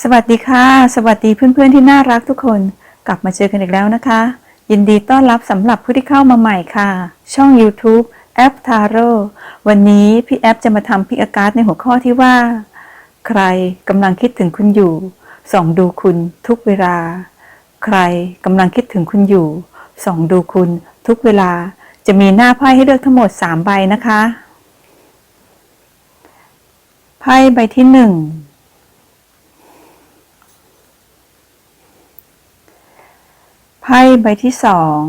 สวัสดีค่ะ สวัสดีเพื่อนๆที่น่ารักทุกคน กลับมาเจอกันอีกแล้วนะคะ ยินดีต้อนรับสำหรับผู้ที่เข้ามาใหม่ค่ะ ช่อง YouTube แอปทาโร่วันนี้พี่แอปจะมาทำพิกการในหัวข้อที่ว่า ใครกำลังคิดถึงคุณอยู่ ส่องดูคุณทุกเวลา ใครกำลังคิดถึงคุณอยู่ ส่องดูคุณทุกเวลา จะมีหน้าไพ่ให้เลือกทั้งหมด 3 ใบนะคะ ไพ่ใบที่ 1 ไพ่ใบที่สอง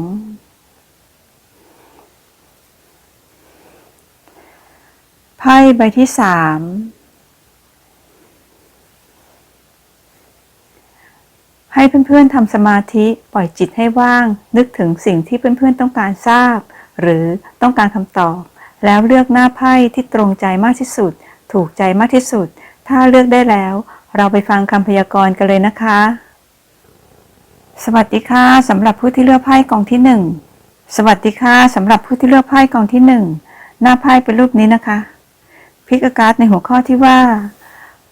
ไพ่ใบที่สามให้เพื่อนๆทำสมาธิปล่อยจิตให้ว่าง นึกถึงสิ่งที่เพื่อนๆต้องการทราบ หรือต้องการคำตอบ แล้วเลือกหน้าไพ่ที่ตรงใจมากที่สุด ถูกใจมากที่สุด ถ้าเลือกได้แล้ว เราไปฟังคำพยากรณ์กันเลยนะคะ สวัสดีค่ะสำหรับผู้ที่เลือกไพ่กองที่หนึ่งสวัสดีค่ะสำหรับผู้ที่เลือกไพ่กองที่หนึ่งหน้าไพ่เป็นรูปนี้นะคะพิกการ์ดในหัวข้อที่ว่า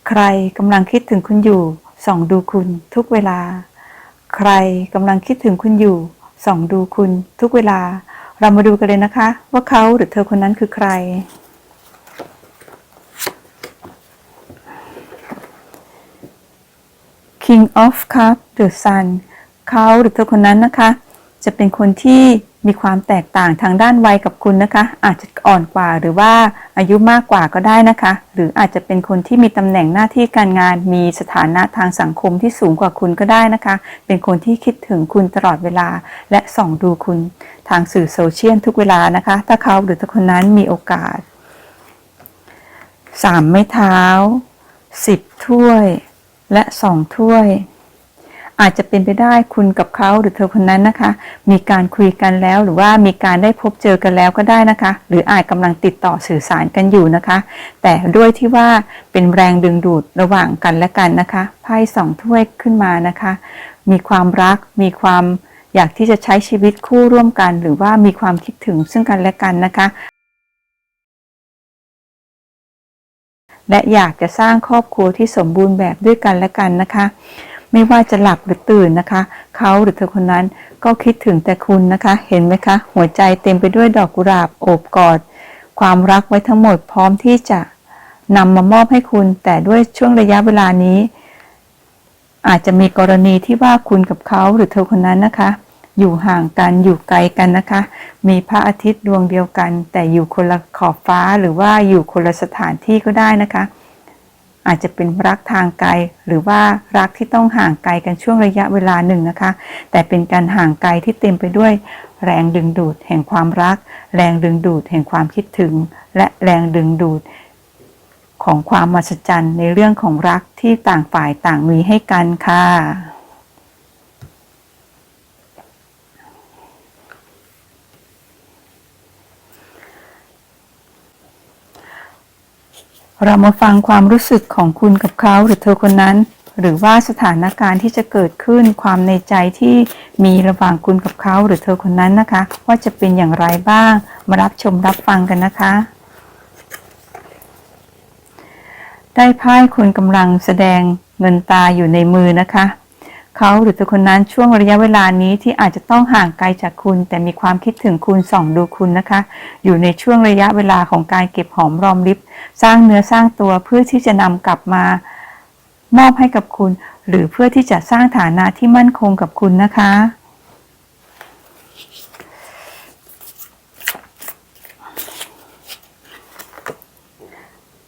ใครกำลังคิดถึงคุณอยู่ส่องดูคุณทุกเวลา ใครกำลังคิดถึงคุณอยู่ส่องดูคุณทุกเวลา เรามาดูกันเลยนะคะ ว่าเขาหรือเธอคนนั้นคือใคร King of Cup the Sun เขาหรือเธอคนนั้นนะคะ จะเป็นคนที่มีความแตกต่างทางด้านวัยกับคุณนะคะ อาจจะอ่อนกว่าหรือว่าอายุมากกว่าก็ได้นะคะ หรืออาจจะเป็นคนที่มีตำแหน่งหน้าที่การงาน มีสถานะทางสังคมที่สูงกว่าคุณก็ได้นะคะ เป็นคนที่คิดถึงคุณตลอดเวลา และส่องดูคุณทางสื่อโซเชียลทุกเวลานะคะ ถ้าเขาหรือเธอคนนั้นมีโอกาสสามไม้เท้าสิบถ้วย และสองถ้วย อาจจะเป็นไปได้คุณกับเขาหรือเธอคนนั้นนะคะ มีการคุยกันแล้วหรือว่ามีการได้พบเจอกันแล้วก็ได้นะคะ หรืออาจกำลังติดต่อสื่อสารกันอยู่นะคะ แต่ด้วยที่ว่าเป็นแรงดึงดูดระหว่างกันและกันนะคะไพ่สองถ้วยขึ้นมานะคะ มีความรักมีความอยากที่จะใช้ชีวิตคู่ร่วมกัน หรือว่ามีความคิดถึงซึ่งกันและกันนะคะ และอยากจะสร้างครอบครัวที่สมบูรณ์แบบด้วยกันและกันนะคะ ไม่ว่าจะหลับหรือตื่นนะคะเขาหรือเธอคนนั้นก็คิดถึงแต่คุณนะคะ เห็นไหมคะ หัวใจเต็มไปด้วยดอกกุหลาบโอบกอด ความรักไว้ทั้งหมดพร้อมที่จะนำมามอบให้คุณ แต่ด้วยช่วงระยะเวลานี้ อาจจะมีกรณีที่ว่าคุณกับเขาหรือเธอคนนั้นนะคะ อยู่ห่างกันอยู่ไกลกันนะคะ มีพระอาทิตย์ดวงเดียวกัน แต่อยู่คนละขอบฟ้าหรือว่าอยู่คนละสถานที่ก็ได้นะคะ อาจจะเป็นรักทางไกล หรือว่ารักที่ต้องห่างไกลกันช่วงระยะเวลาหนึ่งนะคะ แต่เป็นการห่างไกลที่เต็มไปด้วย แรงดึงดูดแห่งความรัก แรงดึงดูดแห่งความคิดถึง และแรงดึงดูดของความมหัศจรรย์ในเรื่องของรักที่ต่างฝ่ายต่างมีให้กันค่ะ เรามาฟังความรู้สึกของคุณกับเขาหรือเธอคนนั้น หรือว่าสถานการณ์ที่จะเกิดขึ้นความในใจที่มีระหว่างคุณกับเขาหรือเธอคนนั้นนะคะ ว่าจะเป็นอย่างไรบ้าง มารับชมรับฟังกันนะคะ ได้ไพ่คุณกำลังแสดงเงินตาอยู่ในมือนะคะ เขาหรือเธอคนนั้นช่วงระยะเวลานี้ที่อาจจะต้องห่างไกลจากคุณ แต่มีความคิดถึงคุณส่องดูคุณนะคะ อยู่ในช่วงระยะเวลาของการเก็บหอมรอมริบ สร้างเนื้อสร้างตัวเพื่อที่จะนำกลับมามอบให้กับคุณ หรือเพื่อที่จะสร้างฐานะที่มั่นคงกับคุณนะคะ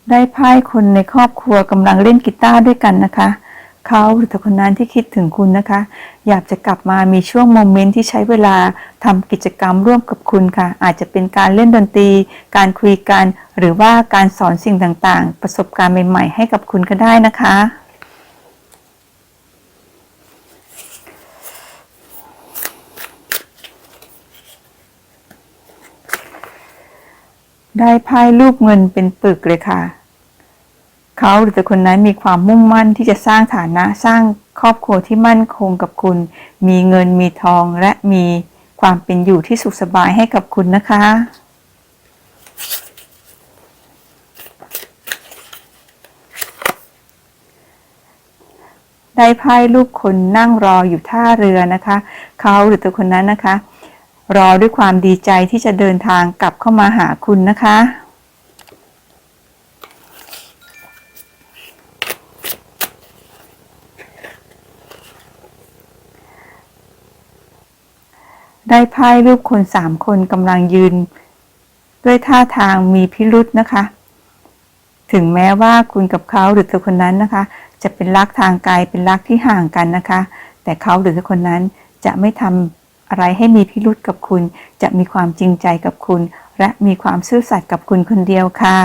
ได้ไพ่คนในครอบครัวกำลังเล่นกีตาร์ด้วยกันนะคะ เขาหรือเธอคนนั้นที่คิดถึงคุณนะคะ อยากจะกลับมามีช่วงโมเมนต์ที่ใช้เวลาทำกิจกรรมร่วมกับคุณค่ะ อาจจะเป็นการเล่นดนตรี การคุยกัน หรือว่าการสอนสิ่งต่างๆ ประสบการณ์ใหม่ๆ ให้กับคุณก็ได้นะคะได้ไพ่รูปเงินเป็นปึกเลยค่ะ เขาหรือแต่คนนั้นมีความมุ่งมั่นที่จะสร้างฐานะสร้างครอบครัวที่มั่นคงกับคุณ มีเงินมีทองและมีความเป็นอยู่ที่สุขสบายให้กับคุณนะคะ ได้ไพ่ลูกคนนั่งรออยู่ท่าเรือนะคะ เขาหรือตัวคนนั้นนะคะ รอด้วยความดีใจที่จะเดินทางกลับเข้ามาหาคุณนะคะ ได้ไพ่รูปคนสามคนกำลังยืน ด้วยท่าทางมีพิรุษนะคะ ถึงแม้ว่าคุณกับเขาหรือเธอคนนั้นนะคะ จะเป็นรักทางไกลเป็นรักที่ห่างกันนะคะ แต่เขาหรือเธอคนนั้นจะไม่ทำอะไรให้มีพิรุษกับคุณ จะมีความจริงใจกับคุณ และมีความซื่อสัตย์กับคุณคนเดียวค่ะ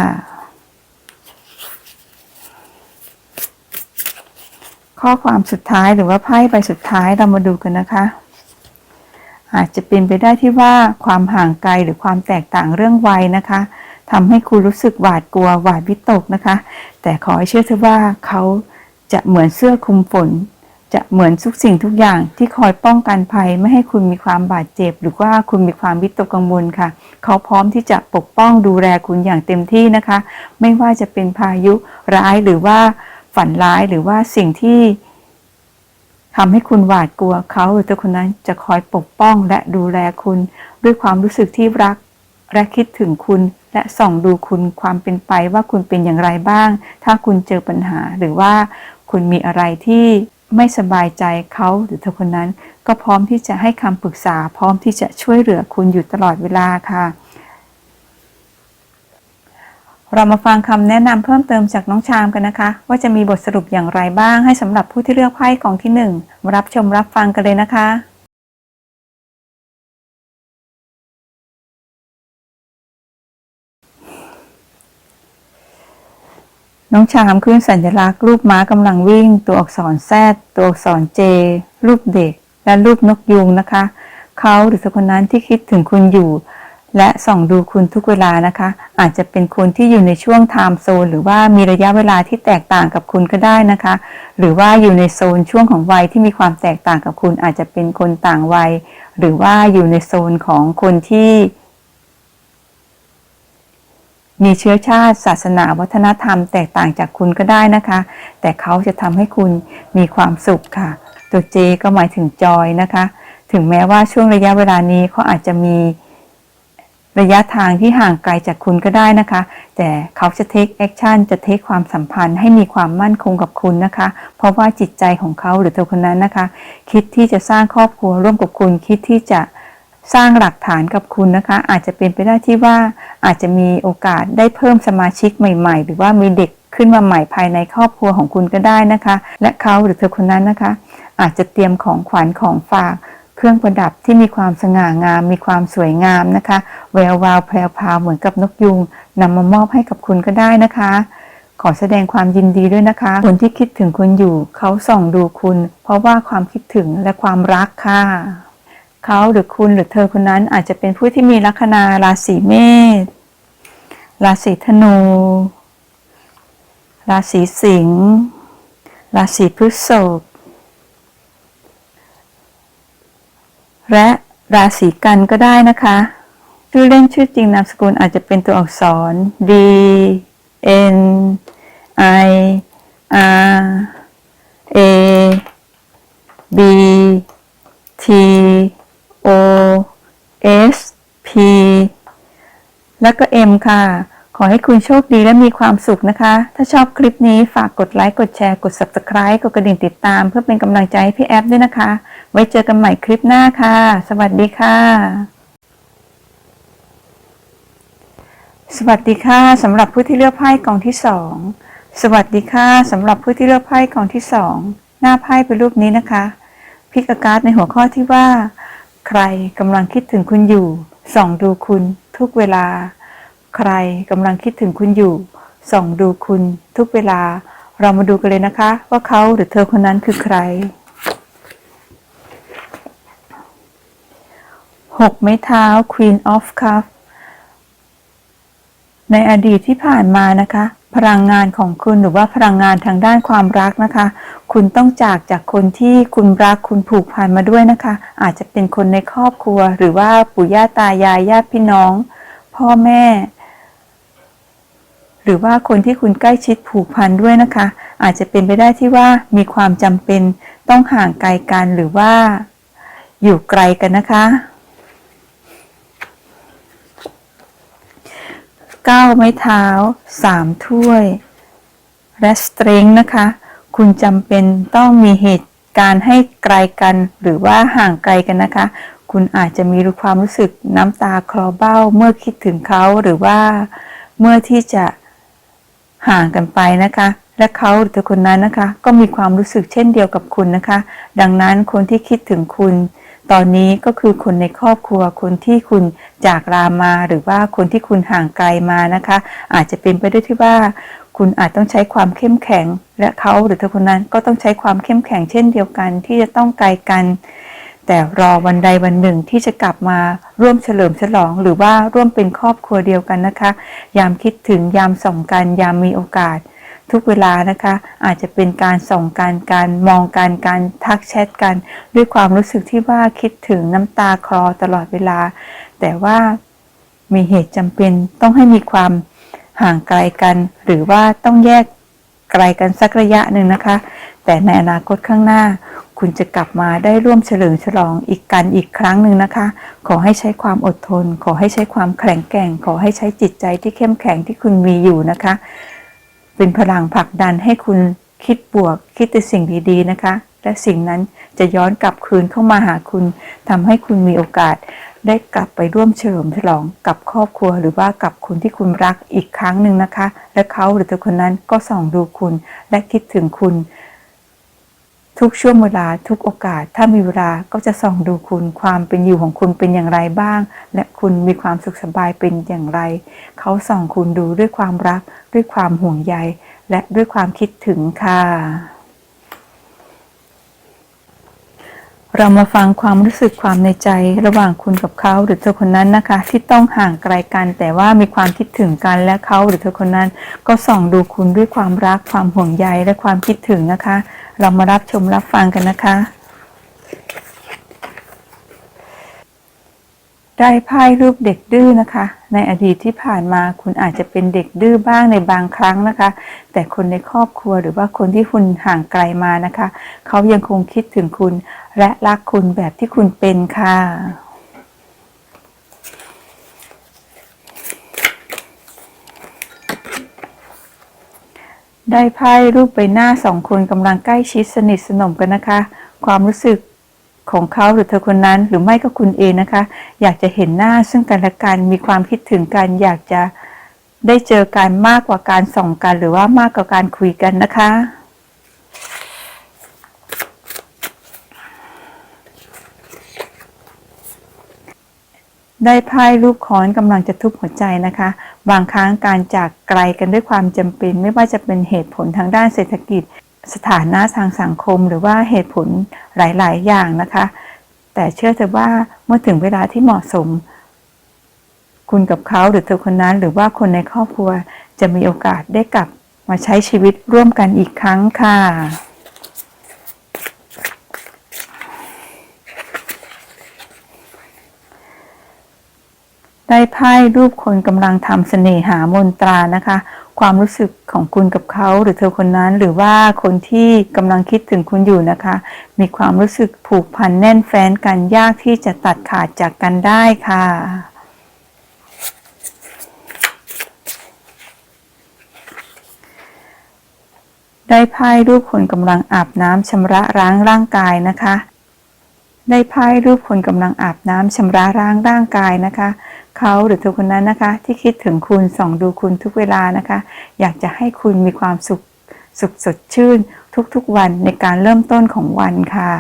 ข้อความสุดท้ายหรือว่าไพ่ใบสุดท้ายเรามาดูกันนะคะ อาจจะเป็นไปได้ที่ว่าความห่างไกลหรือความแตกต่างเรื่องวัยนะคะทำให้คุณรู้สึกหวาดกลัวหวาดวิตกนะคะ แต่ขอให้เชื่อเถอะว่าเขาจะเหมือนเสื้อคลุมฝน จะเหมือนทุกสิ่งทุกอย่างที่คอยป้องกันภัยไม่ให้คุณมีความบาดเจ็บ หรือว่าคุณมีความวิตกกังวลค่ะ เขาพร้อมที่จะปกป้องดูแลคุณอย่างเต็มที่นะคะ ไม่ว่าจะเป็นพายุร้ายหรือว่าฝันร้ายหรือว่าสิ่งที่ ทำให้คุณหวาดกลัวเขาหรือตัวคนนั้นจะคอยปกป้องและดูแลคุณ ด้วยความรู้สึกที่รัก และคิดถึงคุณ และส่องดูคุณความเป็นไปว่าคุณเป็นอย่างไรบ้าง ถ้าคุณเจอปัญหาหรือว่าคุณมีอะไรที่ไม่สบายใจเขาหรือเธอคนนั้น ก็พร้อมที่จะให้คำปรึกษา พร้อมที่จะช่วยเหลือคุณอยู่ตลอดเวลาค่ะ เรามาฟังคำแนะนำเพิ่มเติมจากน้องชามกันนะคะ ว่าจะมีบทสรุปอย่างไรบ้างให้สำหรับผู้ที่เลือกไพ่กองที่หนึ่งมารับชมรับฟังกันเลยนะคะ น้องชามขึ้นสัญลักษณ์รูปม้ากำลังวิ่ง ตัวอักษรแซดตัวอักษรเจรูปเด็ก และรูปนกยูงนะคะ เขาหรือสักคนนั้นที่คิดถึงคุณอยู่ และส่องดูคุณทุกเวลานะคะ อาจจะเป็นคนที่อยู่ในช่วงไทม์โซนหรือว่ามีระยะเวลาที่แตกต่างกับคุณก็ได้นะคะ หรือว่าอยู่ในโซนช่วงของวัยที่มีความแตกต่างกับคุณ อาจจะเป็นคนต่างวัย หรือว่าอยู่ในโซนของคนที่ มีเชื้อชาติ ศาสนาวัฒนธรรม แตกต่างจากคุณก็ได้นะคะ แต่เขาจะทำให้คุณมีความสุขค่ะ ตัวเจก็หมายถึงจอยนะคะ ถึงแม้ว่าช่วงระยะเวลานี้เขาอาจจะมี ระยะทางที่ห่างไกลจากคุณก็ได้นะคะ แต่เขาจะ take action จะ take ความสัมพันธ์ให้มีความมั่นคงกับคุณนะคะ เพราะว่าจิตใจของเขาหรือตัวคนนั้นนะคะ คิดที่จะสร้างครอบครัวร่วมกับคุณคิดที่จะสร้างหลักฐานกับคุณนะคะ อาจจะเป็นไปได้ที่ว่าอาจจะมีโอกาสได้เพิ่มสมาชิกใหม่ ๆ หรือว่ามีเด็กขึ้นมาใหม่ภายในครอบครัวของคุณก็ได้นะคะ และเขาหรือเธอคนนั้นนะคะ อาจจะเตรียมของขวัญของฝาก เครื่องประดับที่มีความสง่างาม มีความสวยงามนะคะ แวววาวแพรวพาวเหมือนกับนกยุงนำมามอบให้กับคุณก็ได้นะคะ ขอแสดงความยินดีด้วยนะคะ คนที่คิดถึงคุณอยู่ เขาส่องดูคุณ เพราะว่าความคิดถึงและความรักค่ะ เขาหรือคุณหรือเธอคนนั้นอาจจะเป็นผู้ที่มีลัคนาราศีเมษ ราศีธนู ราศีสิงห์ ราศีพฤษภ และราศีกันก็ได้นะคะ ชื่อเล่นชื่อจริงนามสกุลอาจจะเป็นตัวอักษร D N I R A B T O S P แล้วก็ M ค่ะ ขอให้คุณโชคดีและมีความสุขนะคะ ถ้าชอบคลิปนี้ฝากกดไลค์ กดแชร์ กด Subscribe กดกระดิ่งติดตาม เพื่อเป็นกำลังใจให้พี่แอฟด้วยนะคะ ไว้เจอกันใหม่คลิปหน้าค่ะ สวัสดีค่ะ สวัสดีค่ะสำหรับผู้ที่เลือกไพ่กองที่สองสวัสดีค่ะสำหรับผู้ที่เลือกไพ่กองที่สองหน้าไพ่เป็นรูปนี้นะคะพิกอาการ์ดในหัวข้อที่ว่า ใครกำลังคิดถึงคุณอยู่ส่องดูคุณทุกเวลา ใครกำลังคิดถึงคุณอยู่ ส่องดูคุณทุกเวลา เรามาดูกันเลยนะคะ ว่าเขาหรือเธอคนนั้นคือใครหกไม้เท้า Queen of Cups ในอดีตที่ผ่านมานะคะ พลังงานของคุณหรือว่าพลังงานทางด้านความรักนะคะ คุณต้องจากจากคนที่คุณรักคุณผูกพันมาด้วยนะคะ อาจจะเป็นคนในครอบครัว หรือว่าปู่ย่าตายายญาติพี่น้อง พ่อแม่ หรือว่าคนที่คุณใกล้ชิดผูกพันด้วยนะคะ อาจจะเป็นไปได้ที่ว่ามีความจำเป็นต้องห่างไกลกันหรือว่าอยู่ไกลกันนะคะเก้าไม้เท้าสามถ้วย และสตริงนะคะ คุณจำเป็นต้องมีเหตุการณ์ให้ไกลกันหรือว่าห่างไกลกันนะคะ คุณอาจจะมีความรู้สึกน้ำตาคลอเบ้าเมื่อคิดถึงเขาหรือว่าเมื่อที่จะ ห่างกันไปนะคะ และเขาหรือเธอคนนั้นนะคะ ก็มีความรู้สึกเช่นเดียวกับคุณนะคะ ดังนั้นคนที่คิดถึงคุณ ตอนนี้ก็คือคนในครอบครัวคนที่คุณจากลามาหรือว่าคนที่คุณห่างไกลมานะคะ อาจจะเป็นไปได้ที่ว่าคุณอาจต้องใช้ความเข้มแข็ง และเขาหรือเธอคนนั้นก็ต้องใช้ความเข้มแข็งเช่นเดียวกันที่จะต้องไกลกัน แต่รอวันใดวันหนึ่งที่จะกลับมาร่วมเฉลิมฉลอง หรือว่าร่วมเป็นครอบครัวเดียวกันนะคะ ยามคิดถึงยามส่องกัน ยามมีโอกาส ทุกเวลานะคะ อาจจะเป็นการส่องการการมองการการทักแชทกัน ด้วยความรู้สึกที่ว่าคิดถึงน้ำตาคลอตลอดเวลา แต่ว่ามีเหตุจำเป็นต้องให้มีความห่างไกลกัน หรือว่าต้องแยกไกลกันสักระยะหนึ่งนะคะ แต่ในอนาคตข้างหน้า คุณจะกลับมาได้ร่วมเฉลิมฉลองอีกกันอีกครั้งหนึ่งนะคะ ขอให้ใช้ความอดทน ขอให้ใช้ความแข็งแกร่ง ขอให้ใช้จิตใจที่เข้มแข็งที่คุณมีอยู่นะคะ เป็นพลังผลักดันให้คุณคิดบวก คิดแต่สิ่งดีๆนะคะ และสิ่งนั้นจะย้อนกลับคืนเข้ามาหาคุณทำให้คุณมีโอกาส ได้กลับไปร่วมเฉลิมฉลองกับครอบครัว หรือว่ากับคนที่คุณรักอีกครั้งหนึ่งนะคะ และเขาหรือเธอคนนั้นก็ส่องดูคุณและคิดถึงคุณ ทุกช่วงเวลาทุกโอกาส ถ้ามีเวลาก็จะส่องดูคุณความเป็นอยู่ของคุณเป็นอย่างไรบ้าง และคุณมีความสุขสบายเป็นอย่างไร เขาส่องคุณดูด้วยความรัก ด้วยความห่วงใย และด้วยความคิดถึงค่ะ เรามาฟังความรู้สึกความในใจระหว่างคุณกับเขาหรือเธอคนนั้นนะคะ ที่ต้องห่างไกลกัน แต่ว่ามีความคิดถึงกันและเขาหรือเธอคนนั้น ก็ส่องดูคุณด้วยความรัก ความห่วงใยและความคิดถึงนะคะ เรามารับชมรับฟังกันนะคะ ได้ไพ่รูปเด็กดื้อนะคะ ในอดีตที่ผ่านมาคุณอาจจะเป็นเด็กดื้อบ้างในบางครั้งนะคะ แต่คนในครอบครัวหรือว่าคนที่คุณห่างไกลมานะคะ เขายังคงคิดถึงคุณและรักคุณแบบที่คุณเป็นค่ะ ได้ไพ่รูปใบหน้าสองคนกำลังใกล้ชิดสนิทสนมกันนะคะ ความรู้สึกของเขาหรือเธอคนนั้นหรือไม่ก็คุณเองนะคะ อยากจะเห็นหน้าซึ่งกันและกันมีความคิดถึงกัน อยากจะได้เจอกันมากกว่าการส่องกัน หรือว่ามากกว่าการคุยกันนะคะ ได้ไพ่รูปค้อนกำลังจะทุบหัวใจนะคะ บางครั้งการจากไกลกันด้วยความจำเป็น ไม่ว่าจะเป็นเหตุผลทางด้านเศรษฐกิจ สถานะทางสังคม หรือว่าเหตุผลหลาย ๆ อย่างนะคะ แต่เชื่อเถอะว่าเมื่อถึงเวลาที่เหมาะสม คุณกับเขาหรือเธอคนนั้น หรือว่าคนในครอบครัวจะมีโอกาสได้กลับมาใช้ชีวิตร่วมกันอีกครั้งค่ะ ได้ไพ่รูปคนกำลังทำเสน่หามนตรานะคะ ความรู้สึกของคุณกับเขาหรือเธอคนนั้น หรือว่าคนที่กำลังคิดถึงคุณอยู่นะคะ มีความรู้สึกผูกพันแน่นแฟ้นกันยากที่จะตัดขาดจากกันได้ค่ะได้ไพ่รูปคนกำลังอาบน้ำชำระล้างร่างกายนะคะ ได้ไพ่รูปคนกำลังอาบน้ำชำระล้างร่างกายนะคะ เขาหรือเธอคนนั้นนะคะ ที่คิดถึงคุณส่องดูคุณทุกเวลานะคะ อยากจะให้คุณมีความสุขสุขสดชื่น ทุกๆวันในการเริ่มต้นของวันค่ะ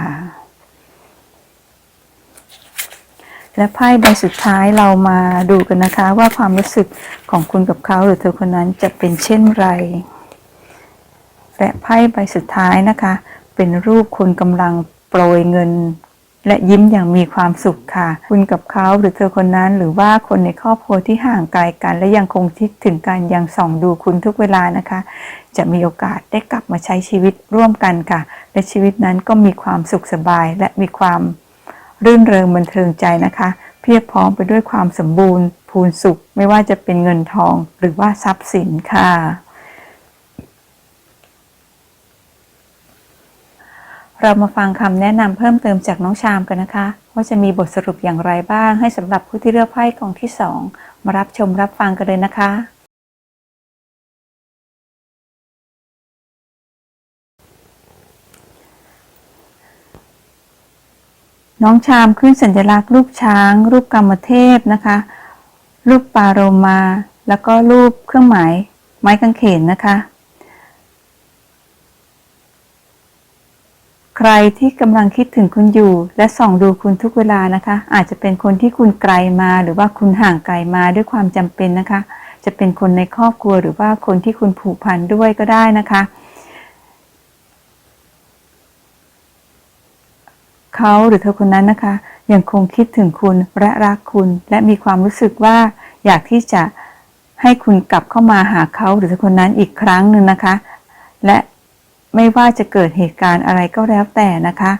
และไพ่ใบสุดท้ายเรามาดูกันนะคะ ว่าความรู้สึกของคุณกับเขาหรือเธอคนนั้นจะเป็นเช่นไร และไพ่ใบสุดท้ายนะคะ เป็นรูปคนกำลังโปรยเงิน และยิ้มอย่างมีความสุขค่ะ คุณกับเขาหรือเธอคนนั้นหรือว่าคนในครอบครัวที่ห่างไกลกัน และยังคงคิดถึงกันยังส่องดูคุณทุกเวลานะคะ จะมีโอกาสได้กลับมาใช้ชีวิตร่วมกันค่ะ และชีวิตนั้นก็มีความสุขสบาย และมีความรื่นเริงบันเทิงใจนะคะ เพียบพร้อมไปด้วยความสมบูรณ์ พูนสุข ไม่ว่าจะเป็นเงินทอง หรือว่าทรัพย์สินค่ะ เรามาฟังคำแนะนำเพิ่มเติมจากน้องชามกันนะคะ ว่าจะมีบทสรุปอย่างไรบ้างให้สำหรับผู้ที่เลือกไพ่กองที่สองมารับชมรับฟังกันเลยนะคะ น้องชามขึ้นสัญลักษณ์รูปช้าง รูปกรรมเทพนะคะ รูปปาโรมา แล้วก็รูปเครื่องหมาย ไม้กางเขนนะคะ ใครที่กำลังคิดถึงคุณอยู่ และส่องดูคุณทุกเวลานะคะ อาจจะเป็นคนที่คุณไกลมาหรือว่าคุณห่างไกลมาด้วยความจำเป็นนะคะ จะเป็นคนในครอบครัวหรือว่าคนที่คุณผูกพันด้วยก็ได้นะคะ เขาหรือเธอคนนั้นนะคะ ยังคงคิดถึงคุณและรักคุณ และมีความรู้สึกว่าอยากที่จะให้คุณกลับเข้ามาหาเขาหรือเธอคนนั้นอีกครั้งหนึ่งนะคะ และ ไม่ว่าจะเกิดเหตุการณ์อะไรก็แล้วแต่นะคะ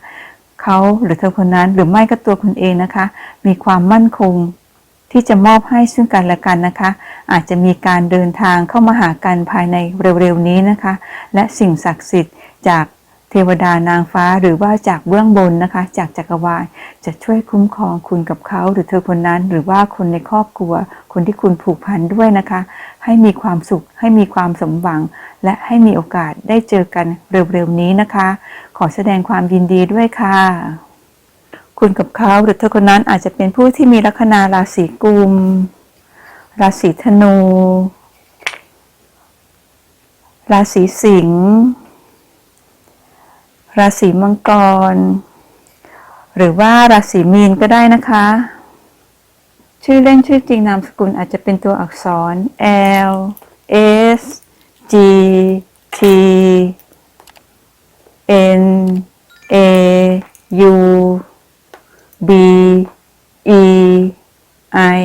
เขาหรือเธอคนนั้นหรือไม่ก็ตัวคุณเองนะคะ มีความมั่นคงที่จะมอบให้ซึ่งกันและกันนะคะ อาจจะมีการเดินทางเข้ามาหากันภายในเร็วๆนี้นะคะ และสิ่งศักดิ์สิทธิ์จาก เทวดานางฟ้าหรือว่าจากเบื้องบนนะคะ จากจักรวาลจะช่วยคุ้มครองคุณกับเขาหรือเธอคนนั้น หรือว่าคนในครอบครัว คนที่คุณผูกพันด้วยนะคะ ให้มีความสุข ให้มีความสมหวัง และให้มีโอกาสได้เจอกันเร็วๆนี้นะคะ ขอแสดงความยินดีด้วยค่ะ คุณกับเขาหรือเธอคนนั้นอาจจะเป็นผู้ที่มีลัคนาราศีกุม ราศีธนู ราศีสิงห์ ราศีมังกร หรือว่าราศีมีนก็ได้นะคะ ชื่อเล่นชื่อจริงนามสกุลอาจจะเป็นตัวอักษร L S G T N A U B E I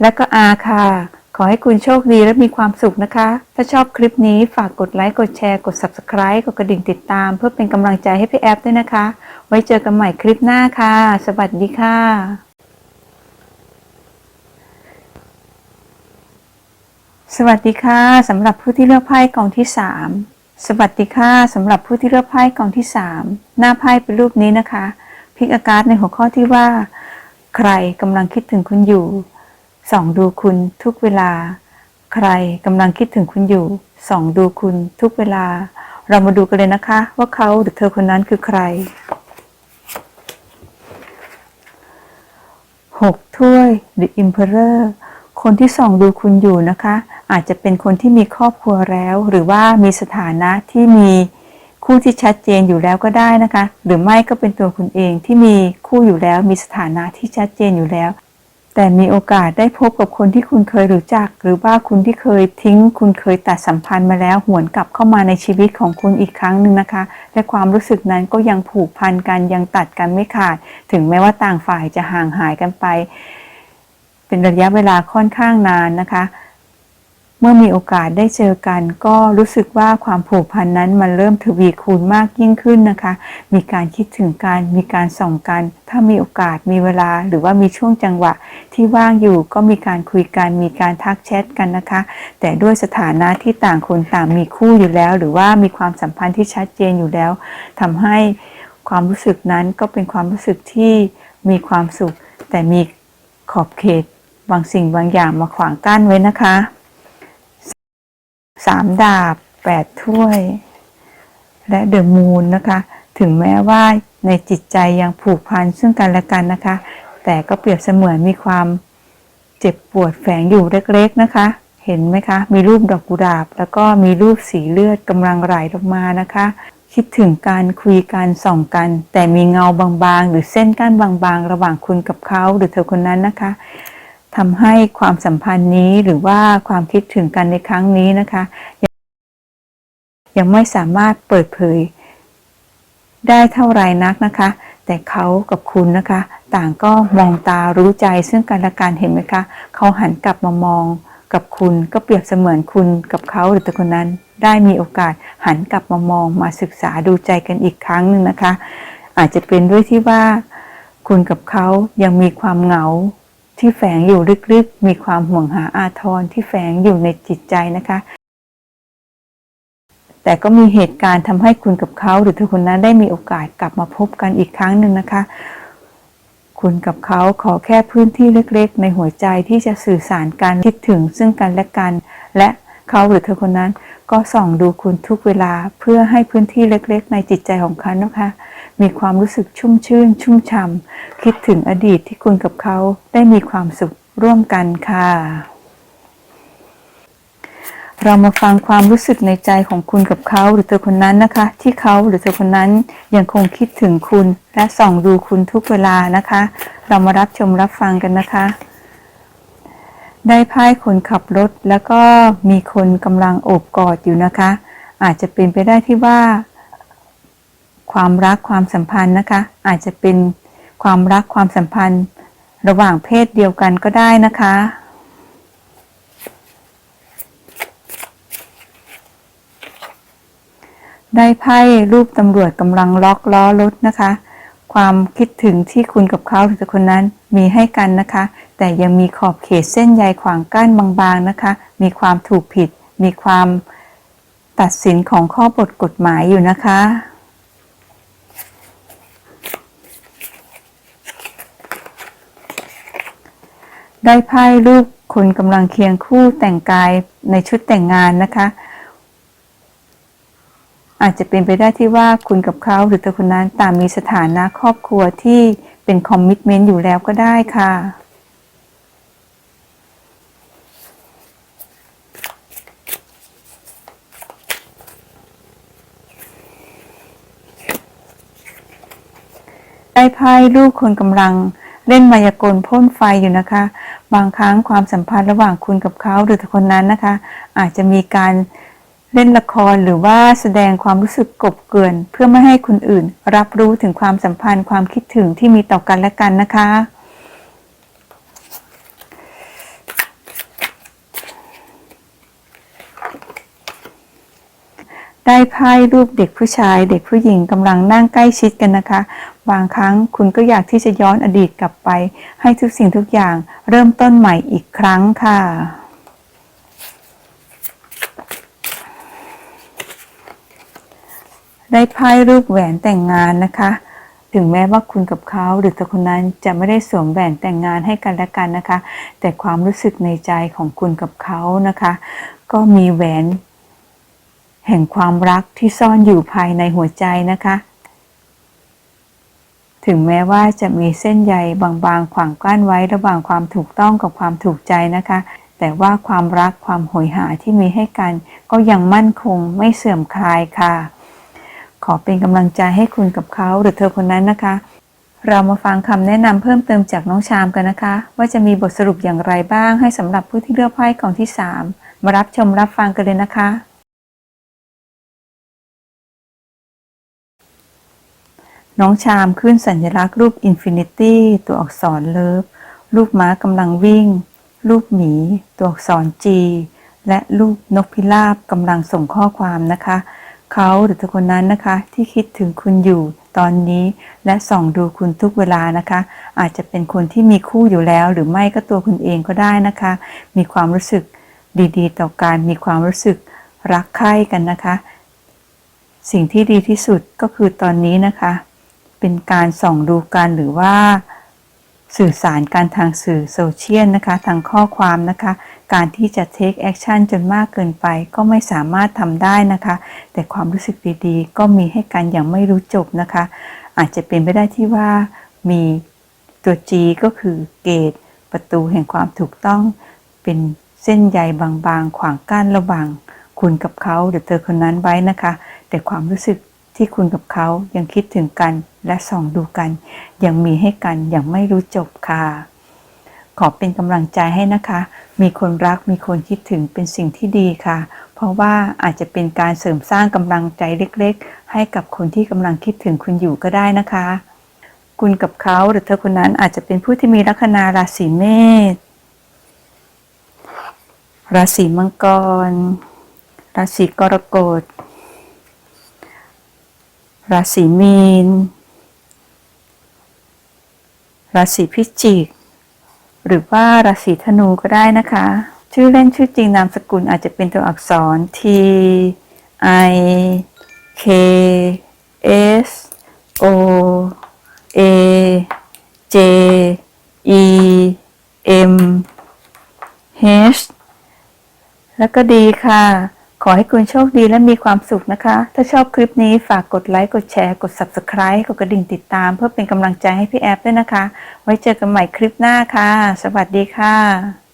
และก็ R ค่ะ ขอให้คุณโชคดีและมีความสุขนะคะ ถ้าชอบคลิปนี้ฝากกดไลค์ กดแชร์ กด Subscribe กดกระดิ่งติดตาม เพื่อเป็นกำลังใจให้พี่แอฟด้วยนะคะ ไว้เจอกันใหม่คลิปหน้าค่ะ สวัสดีค่ะสวัสดีค่ะสำหรับผู้ที่เลือกไพ่กองที่ 3 สวัสดีค่ะสำหรับผู้ที่เลือกไพ่กองที่ 3 หน้าไพ่เป็นรูปนี้นะคะ พิกอากาศในหัวข้อที่ว่า ใครกำลังคิดถึงคุณอยู่ ส่องดูคุณทุกเวลา ใครกำลังคิดถึงคุณอยู่ ส่องดูคุณทุกเวลา เรามาดูกันเลยนะคะ ว่าเขาหรือเธอคนนั้นคือใครหกถ้วย The Emperor คนที่ส่องดูคุณอยู่นะคะ อาจจะเป็นคนที่มีครอบครัวแล้ว หรือว่ามีสถานะที่มีคู่ที่ชัดเจนอยู่แล้วก็ได้นะคะ หรือไม่ก็เป็นตัวคุณเองที่มีคู่อยู่แล้ว มีสถานะที่ชัดเจนอยู่แล้ว แต่มีโอกาสได้พบกับคนที่คุณเคยรู้จัก หรือว่าคุณที่เคยทิ้ง คุณเคยตัดสัมพันธ์มาแล้วหวนกลับเข้ามาในชีวิตของคุณอีกครั้งหนึ่งนะคะ และความรู้สึกนั้นก็ยังผูกพันกันยังตัดกันไม่ขาด ถึงแม้ว่าต่างฝ่ายจะห่างหายกันไป เป็นระยะเวลาค่อนข้างนานนะคะ เมื่อมีโอกาสได้เจอกัน ก็รู้สึกว่าความผูกพันนั้นมันเริ่มทวีคูณมากยิ่งขึ้นนะคะ มีการคิดถึงกัน มีการส่องกัน ถ้ามีโอกาสมีเวลา หรือว่ามีช่วงจังหวะที่ว่างอยู่ก็มีการคุยกัน มีการทักแชทกันนะคะ แต่ด้วยสถานะที่ต่างคนต่างมีคู่อยู่แล้ว หรือว่ามีความสัมพันธ์ที่ชัดเจนอยู่แล้วทำให้ความรู้สึกนั้นก็เป็นความรู้สึกที่มีความสุข แต่มีขอบเขต บางสิ่งบางอย่างมาขวางกั้นไว้นะคะ สามดาบแปดถ้วย และเดอะมูนนะคะ ถึงแม้ว่าในจิตใจยังผูกพันซึ่งกันและกันนะคะ แต่ก็เปรียบเสมือนมีความเจ็บปวดแฝงอยู่เล็กๆนะคะ เห็นไหมคะ มีรูปดอกกุหลาบ แล้วก็มีรูปสีเลือดกำลังไหลลงมานะคะ คิดถึงการคุยกันส่องกัน แต่มีเงาบางๆ หรือเส้นกั้นบางๆ ระหว่างคุณกับเขาหรือเธอคนนั้นนะคะ ทำให้ความสัมพันธ์นี้หรือว่าความคิดถึงกันในครั้งนี้นะคะ ยังไม่สามารถเปิดเผย ได้เท่าไรนักนะคะ แต่เขากับคุณนะคะ ต่างก็มองตารู้ใจซึ่งกันและกันเห็นไหมคะ เขาหันกลับมามองกับคุณก็เปรียบเสมือนคุณกับเขาหรือตัวคนนั้นได้มีโอกาสหันกลับมามองมาศึกษาดูใจกันอีกครั้งหนึ่งนะคะ อาจจะเป็นด้วยที่ว่า คุณกับเขายังมีความเหงา ที่แฝงอยู่ลึกๆ มีความห่วงหาอาทรที่แฝงอยู่ในจิตใจนะคะ แต่ก็มีเหตุการณ์ทำให้คุณกับเขาหรือเธอคนนั้นได้มีโอกาสกลับมาพบกันอีกครั้งหนึ่งนะคะ คุณกับเขาขอแค่พื้นที่เล็กๆ ในหัวใจที่จะสื่อสารกันคิดถึงซึ่งกันและกัน และเขาหรือเธอคนนั้นก็ส่องดูคุณทุกเวลาเพื่อให้พื้นที่เล็กๆ ในจิตใจของเขานะคะ มีความรู้สึกชุ่มชื่น ชุ่มฉ่ำคิดถึงอดีตที่คุณกับเขาได้มีความสุขร่วมกันค่ะ เรามาฟังความรู้สึกในใจของคุณกับเขาหรือเธอคนนั้นนะคะ ที่เขาหรือเธอคนนั้นยังคงคิดถึงคุณ และส่องดูคุณทุกเวลานะคะ เรามารับชมรับฟังกันนะคะ ได้ไพ่คนขับรถแล้วก็มีคนกำลังโอบกอดอยู่นะคะ อาจจะเป็นไปได้ที่ว่า ความรักความสัมพันธ์นะคะ อาจจะเป็นความรักความสัมพันธ์ ระหว่างเพศเดียวกันก็ได้นะคะ ได้ไพ่รูปตำรวจกำลังล็อกล้อรถนะคะ ความคิดถึงที่คุณกับเขาหรือคนนั้นมีให้กันนะคะ แต่ยังมีขอบเขตเส้นใยขวางกั้นบางๆนะคะ มีความถูกผิด มีความตัดสินของข้อบทกฎหมายอยู่นะคะ ได้ไพ่รูปคนกำลังเคียงคู่แต่งกายในชุดแต่งงานนะคะ อาจจะเป็นไปได้ที่ว่าคุณกับเขาหรือตัวคนนั้นต่างมีสถานะครอบครัวที่เป็นคอมมิชเมนต์อยู่แล้วก็ได้ค่ะได้ไพ่ลูกคนกำลังเล่นมายากลพ่นไฟอยู่นะคะ บางครั้งความสัมพันธ์ระหว่างคุณกับเขาหรือคนนั้นนะคะ อาจจะมีการเล่นละครหรือว่าแสดงความรู้สึกกบเกลื่อนเพื่อไม่ให้คนอื่น รับรู้ถึงความสัมพันธ์ความคิดถึงที่มีต่อกันและกันนะคะ ได้ไพ่รูปเด็กผู้ชาย เด็กผู้หญิงกำลังนั่งใกล้ชิดกันนะคะ บางครั้งคุณก็อยากที่จะย้อนอดีตกลับไป ให้ทุกสิ่งทุกอย่างเริ่มต้นใหม่อีกครั้งค่ะ ได้ไพ่รูปแหวนแต่งงานนะคะ ถึงแม้ว่าคุณกับเขาหรือตัวคนนั้นจะไม่ได้สวมแหวนแต่งงานให้กันและกันนะคะ แต่ความรู้สึกในใจของคุณกับเขานะคะ ก็มีแหวนแห่งความรักที่ซ่อนอยู่ภายในหัวใจนะคะ ถึงแม้ว่าจะมีเส้นใยบางๆขวางกั้นไว้ระหว่างความถูกต้องกับความถูกใจนะคะ แต่ว่าความรักความโหยหาที่มีให้กัน ก็ยังมั่นคงไม่เสื่อมคลายค่ะ ขอเป็นกำลังใจให้คุณกับเขาหรือเธอคนนั้นนะคะ เรามาฟังคำแนะนำเพิ่มเติมจากน้องชามกันนะคะ ว่าจะมีบทสรุปอย่างไรบ้างให้สำหรับผู้ที่เลือกไพ่กองที่ 3 มารับชมรับฟังกันเลยนะคะ น้องชามขึ้นสัญลักษณ์รูปอินฟินิตี้ตัวอักษรเลิฟรูปม้ากำลังวิ่ง รูปหมี ตัวอักษร G และรูปนกพิราบกำลังส่งข้อความนะคะ เขาหรือทุกคนนั้นนะคะ ที่คิดถึงคุณอยู่ตอนนี้และส่องดูคุณทุกเวลานะคะ อาจจะเป็นคนที่มีคู่อยู่แล้ว หรือไม่ก็ตัวคุณเองก็ได้นะคะ มีความรู้สึกดีๆ ต่อการมีความรู้สึกรักใคร่กันนะคะ สิ่งที่ดีที่สุดก็คือตอนนี้นะคะ เป็นการส่องดูกันหรือว่าสื่อสารการทางสื่อโซเชียลนะคะ ทางข้อความนะคะ การที่จะ take action จนมากเกินไป ก็ไม่สามารถทำได้นะคะ แต่ความรู้สึกดีๆ ก็มีให้กันอย่างไม่รู้จบนะคะ อาจจะเป็นไปได้ที่ว่ามีตัว G ก็คือเกต ประตูแห่งความถูกต้อง เป็นเส้นใยบางๆ ขวางกั้นระหว่างคุณกับเขาหรือเธอคนนั้นไว้นะคะ แต่ความรู้สึก ที่คุณกับเขายังคิดถึงกันและส่องดูกัน ยังมีให้กันอย่างไม่รู้จบค่ะ ขอเป็นกำลังใจให้นะคะ มีคนรักมีคนคิดถึงเป็นสิ่งที่ดีค่ะ เพราะว่าอาจจะเป็นการเสริมสร้างกำลังใจเล็กๆ ให้กับคนที่กำลังคิดถึงคุณอยู่ก็ได้นะคะ คุณกับเขาหรือเธอคนนั้นอาจจะเป็นผู้ที่มีลัคนาราศีเมษราศีมังกร ราศีกรกฎ ราศีมีน ราศีพิจิก หรือว่าราศีธนูก็ได้นะคะ ชื่อเล่นชื่อจริงนามสกุลอาจจะเป็นตัวอักษร T I K S O A J E M H แล้วก็ดีค่ะ ขอให้คุณโชคดีและมีความสุขนะคะ ถ้าชอบคลิปนี้ฝากกดไลค์กดแชร์ กด Subscribe กดกระดิ่งติดตาม เพื่อเป็นกำลังใจให้พี่แอฟด้วยนะคะ ไว้เจอกันใหม่คลิปหน้าค่ะ สวัสดีค่ะ